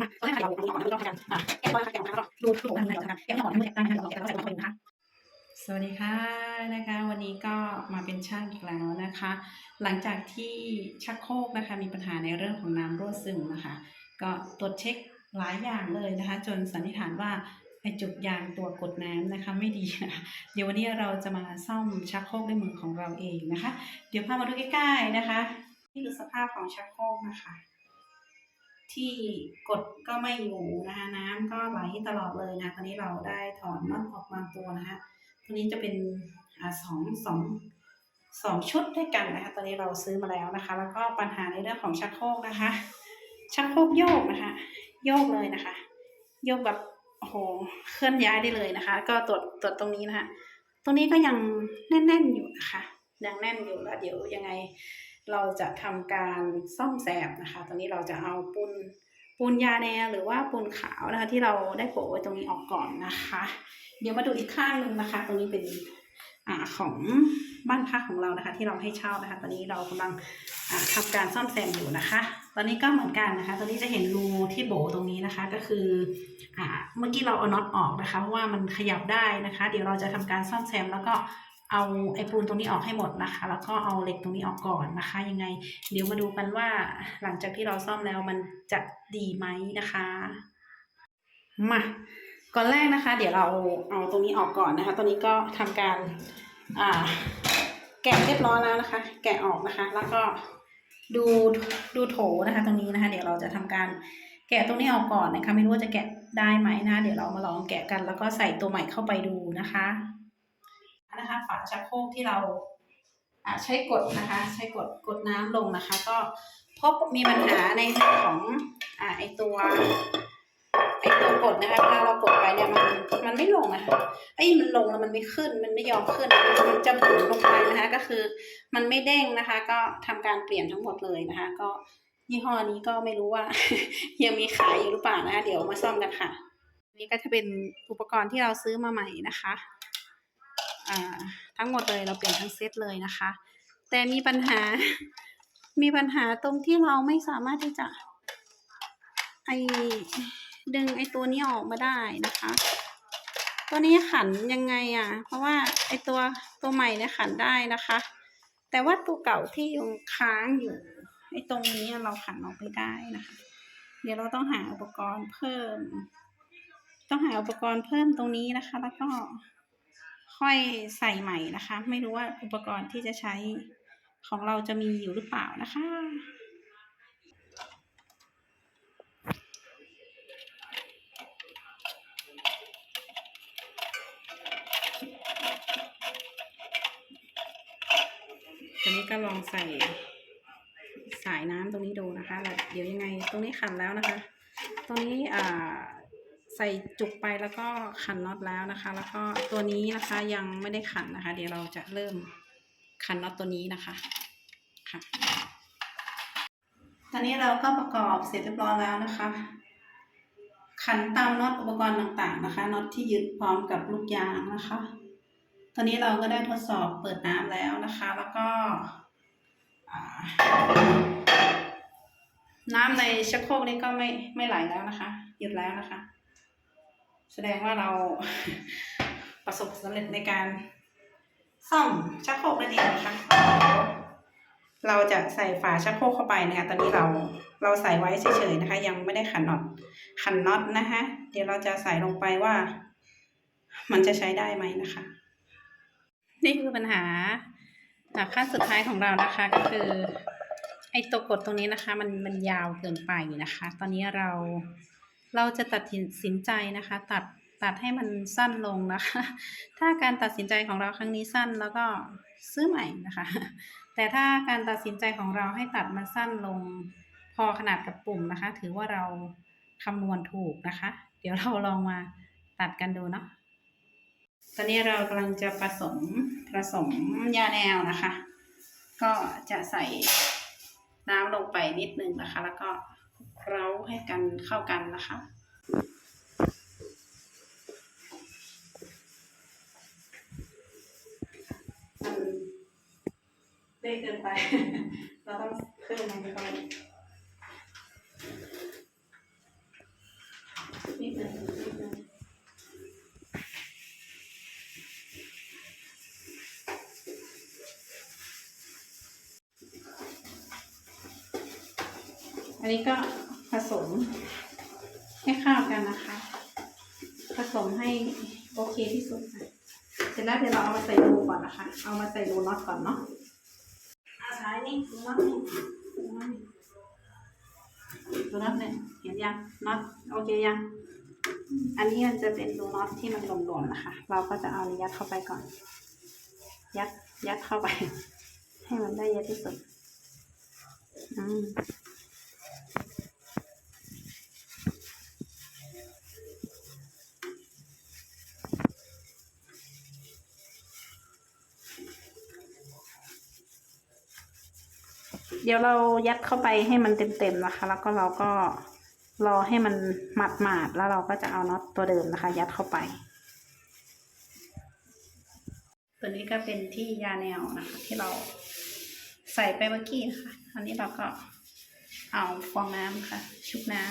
มาตอนแรกเราเราเราทำกันอะแกะก้อยค่ะแกะแล้วก็ดูดูของทางการแกะไม่ออกทั้งหมดได้นะคะเราแกะแล้วใส่ลงไปนะคะสวัสดีค่ะนะคะ วันนี้ก็มาเป็นช่างอีกแล้วนะคะ หลังจากที่ชักโครกนะคะ มีปัญหาในเรื่องของน้ำรั่วซึมนะคะ ก็ตรวจเช็คหลายอย่างเลยนะคะ จนสันนิษฐานว่าไอจุกยางตัวกดน้ำนะคะไม่ดีนะเดี๋ยววันนี้เราจะมาซ่อมชักโครกด้วยมือของเราเองนะคะ เดี๋ยวพามาดูใกล้ๆนะคะ นี่คือสภาพของชักโครกนะคะ ที่กดก็ไม่อยู่นะคะน้ำก็ไหลตลอดเลยนะตอนนี้เราได้ถอนน็อตออกบางตัวนะคะตัวนี้จะเป็นสองสองสองชุดด้วยกันนะคะตอนนี้เราซื้อมาแล้วนะคะ แล้วก็ปัญหาในเรื่องของชักโครกนะคะ ชักโครกโยกนะคะ โยกเลยนะคะ โยกแบบโอ้โหเคลื่อนย้ายได้เลยนะคะ ก็ตรวจตรวจตรงนี้นะคะ ตรงนี้ก็ยังแน่นๆอยู่นะคะยังแน่นอยู่แล้วเดี๋ยวยังไง เราจะทำการซ่อมแซมนะคะ ตอนนี้เราจะเอาปูนปูนยาแนวหรือว่าปูนขาวนะคะ ที่เราได้โปะไว้ตรงนี้ออกก่อนนะคะ เดี๋ยวมาดูอีกข้างหนึ่งนะคะ ตรงนี้เป็นอ่าของบ้านพักของเรานะคะ ที่เราให้เช่านะคะ ตอนนี้เรากำลังอ่าทำการซ่อมแซมอยู่นะคะ ตอนนี้ก็เหมือนกันนะคะ ตอนนี้จะเห็นรูที่โบตรงนี้นะคะ ก็คืออ่าเมื่อกี้เราเอาน็อตออกนะคะเพราะว่ามันขยับได้นะคะ เดี๋ยวเราจะทำการซ่อมแซมแล้วก็ เอาไอ้ปูนตรงนี้ออกให้หมดนะคะ แล้วก็เอาเหล็กตรงนี้ออกก่อนนะคะ ยังไง เดี๋ยวมาดูกันว่าหลังจากที่เราซ่อมแล้วมันจะดีไหมนะคะมาก่อนแรกนะคะ เดี๋ยวเราเอาตรงนี้ออกก่อนนะคะตัวนี้ก็ทำการอ่าแกะเรียบร้อยแล้วนะคะ แกะออกนะคะ แล้วก็ดูดูโถนะคะ ตรงนี้นะคะ เดี๋ยวเราจะทำการแกะตรงนี้ออกก่อนนะคะ ไม่รู้ว่าจะแกะได้ไหมนะ เดี๋ยวเรามาลองแกะกัน แล้วก็ใส่ตัวใหม่เข้าไปดูนะคะ นะคะ ฝาชักโครกที่เราใช้กดนะคะ ใช้กดกดน้ำลงนะคะ ก็พบมีปัญหาในเรื่องของอไอตัวไอตัวกดนะคะเวลาเรากดไปเนี่ยมันมันไม่ลงนะคะไอ้มันลงแล้วมันไม่ขึ้น มันไม่ยอมขึ้นมันจะหมุนลงไปนะคะ ก็คือมันไม่เด้งนะคะ ก็ทำการเปลี่ยนทั้งหมดเลยนะคะ ก็ยี่ห้อนี้ก็ไม่รู้ว่า ยังมีขายอยู่หรือเปล่านะะเดี๋ยวมาซ่อมกันค่ะ นี่ก็จะเป็นอุปกรณ์ที่เราซื้อมาใหม่นะคะ อ่าทั้งหมดเลยเราเปลี่ยนทั้งเซตเลยนะคะ แต่มีปัญหา มีปัญหาตรงที่เราไม่สามารถที่จะ ไอดึงไอตัวนี้ออกมาได้นะคะ ตัวนี้ขันยังไงอะ เพราะว่าไอตัวตัวใหม่เนี่ยขันได้นะคะ แต่ว่าตัวเก่าที่ยังค้างอยู่ไอตรงนี้เราขันออกไม่ได้นะคะ เดี๋ยวเราต้องหาอุปกรณ์เพิ่ม ต้องหาอุปกรณ์เพิ่มตรงนี้นะคะ แล้วก็ ค่อยใส่ใหม่นะคะ ไม่รู้ว่าอุปกรณ์ที่จะใช้ของเราจะมีอยู่หรือเปล่านะคะ ตอนนี้ก็ลองใส่สายน้ำตรงนี้ดูนะคะแล้วเดี๋ยวยังไงตรงนี้ขันแล้วนะคะ ตรงนี้อ่า ใส่จุกไปแล้วก็ขันน็อตแล้วนะคะ แล้วก็ตัวนี้นะคะยังไม่ได้ขันนะคะ เดี๋ยวเราจะเริ่มขันน็อตตัวนี้นะคะค่ะ ตอนนี้เราก็ประกอบเสร็จเรียบร้อยแล้วนะคะ ขันตามน็อตอุปกรณ์ต่างๆนะคะน็อตที่ยึดพร้อมกับลูกยางนะคะ ตอนนี้เราก็ได้ทดสอบเปิดน้ำแล้วนะคะ แล้วก็น้ำในชักโครกนี่ก็ไม่ไม่ไหลแล้วนะคะ หยุดแล้วนะคะ แสดงว่าเราประสบสำเร็จในการซ่อมชักโครกนั่นเองนะคะเราจะใส่ฝาชักโครกเข้าไปนะคะ ตอนนี้เราเราใส่ไว้เฉยๆนะคะ ยังไม่ได้ขันน็อตขันน็อตนะคะ เดี๋ยวเราจะใส่ลงไปว่า มันจะใช้ได้ไหมนะคะ นี่คือปัญหาขั้นสุดท้ายของเรานะคะ ก็คือ ไอ้ตัวกดตรงนี้นะคะ มันมันยาวเกินไปนะคะ ตอนนี้เรา เราจะตัดสินใจนะคะ ตัดตัดให้มันสั้นลงนะคะ ถ้าการตัดสินใจของเราครั้งนี้สั้นแล้วก็ซื้อใหม่นะคะ แต่ถ้าการตัดสินใจของเราให้ตัดมันสั้นลงพอขนาดกับปุ่มนะคะ ถือว่าเราคำนวณถูกนะคะ เดี๋ยวเราลองมาตัดกันดูเนาะ ตอนนี้เรากำลังจะผสมผสมยาแนวนะคะ ก็จะใส่น้ำลงไปนิดนึงนะคะ แล้วก็ เคล้าให้กันเข้ากันนะคะมันเละเกินไป เราต้องเพิ่มมันเข้านิดนึง นี้ก็ผสมให้เข้ากันนะคะ ผสมให้โอเคที่สุดค่ะเสร็จแล้วเดี๋ยวเราเอามาใส่รูก่อนนะคะ เอามาใส่รูน็อตก่อนเนาะอาสายนี่รูน็อตนี่รูน็อตนี่รูน็อตเนี่ยเห็นยังน็อตโอเคยัง อันนี้มันจะเป็นรูน็อตที่มันหลวมๆนะคะ เราก็จะเอายัดเข้าไปก่อน ยัดยัดเข้าไป ให้มันได้เยอะที่สุด อืม ดี๋ยวเรายัดเข้าไปให้มันเต็มๆนะคะ แล้วก็เราก็รอให้มันหมาดๆแล้วเราก็จะเอาน็อตตัวเดิมนะคะ ยัดเข้าไป ตัวนี้ก็เป็นที่ยาแนวนะคะ ที่เราใส่ไปเมื่อกี้นะคะอันนี้เราก็เอาฟองน้ำค่ะ ชุบน้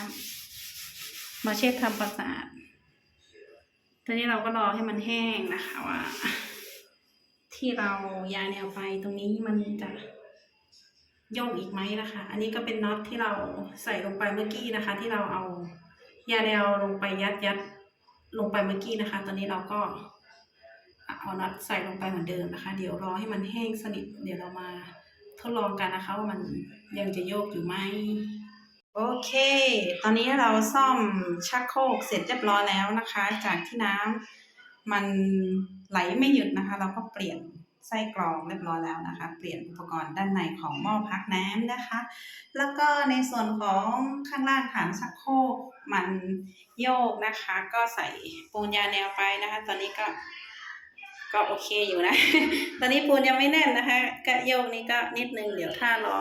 ำมาเช็ดทำความสะอาดตัวนี้เราก็รอให้มันแห้งนะคะว่า ที่เรายาแนวไปตรงนี้มันจะ โยกอีกไหมนะคะ อันนี้ก็เป็นน็อตที่เราใส่ลงไปเมื่อกี้นะคะ ที่เราเอายาแนวลงไปยัดยัดลงไปเมื่อกี้นะคะ ตอนนี้เราก็เอาน็อตใส่ลงไปเหมือนเดิมนะคะ เดี๋ยวรอให้มันแห้งสนิท เดี๋ยวเรามาทดลองกันนะคะว่ามันยังจะโยกอยู่ไหมโอเค ตอนนี้เราซ่อมชักโครกเสร็จเรียบร้อยแล้วนะคะ จากที่น้ำมันไหลไม่หยุดนะคะ เราก็เปลี่ยน ไส้กรองเรียบร้อยแล้วนะคะ เปลี่ยนอุปกรณ์ด้านในของหม้อพักน้ำนะคะ แล้วก็ในส่วนของข้างล่างฐานชักโครกมันโยกนะคะ ก็ใส่ปูนยาแนวไปนะคะ ตอนนี้ก็ก็โอเคอยู่นะ ตอนนี้ปูนยังไม่แน่นนะคะ ก็โยกนี้ก็นิดนึง เดี๋ยวถ้ารอ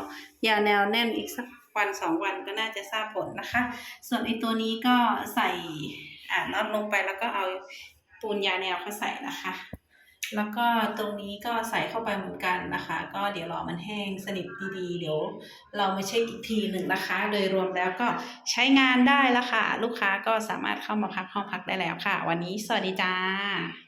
ยาแนวแน่นอีกสักวันสองวันก็น่าจะทราบผลนะคะ ส่วนไอตัวนี้ก็ใส่อ่าน็อตลงไปแล้วก็เอาปูนยาแนวเข้าใส่นะคะ แล้วก็ตรงนี้ก็ใส่เข้าไปเหมือนกันนะคะ ก็เดี๋ยวรอมันแห้งสนิทดีๆ เดี๋ยวเรามาเช็คอีกทีหนึ่งนะคะ โดยรวมแล้วก็ใช้งานได้แล้วค่ะ ลูกค้าก็สามารถเข้ามาพักห้องพักได้แล้วค่ะ วันนี้สวัสดีจ้า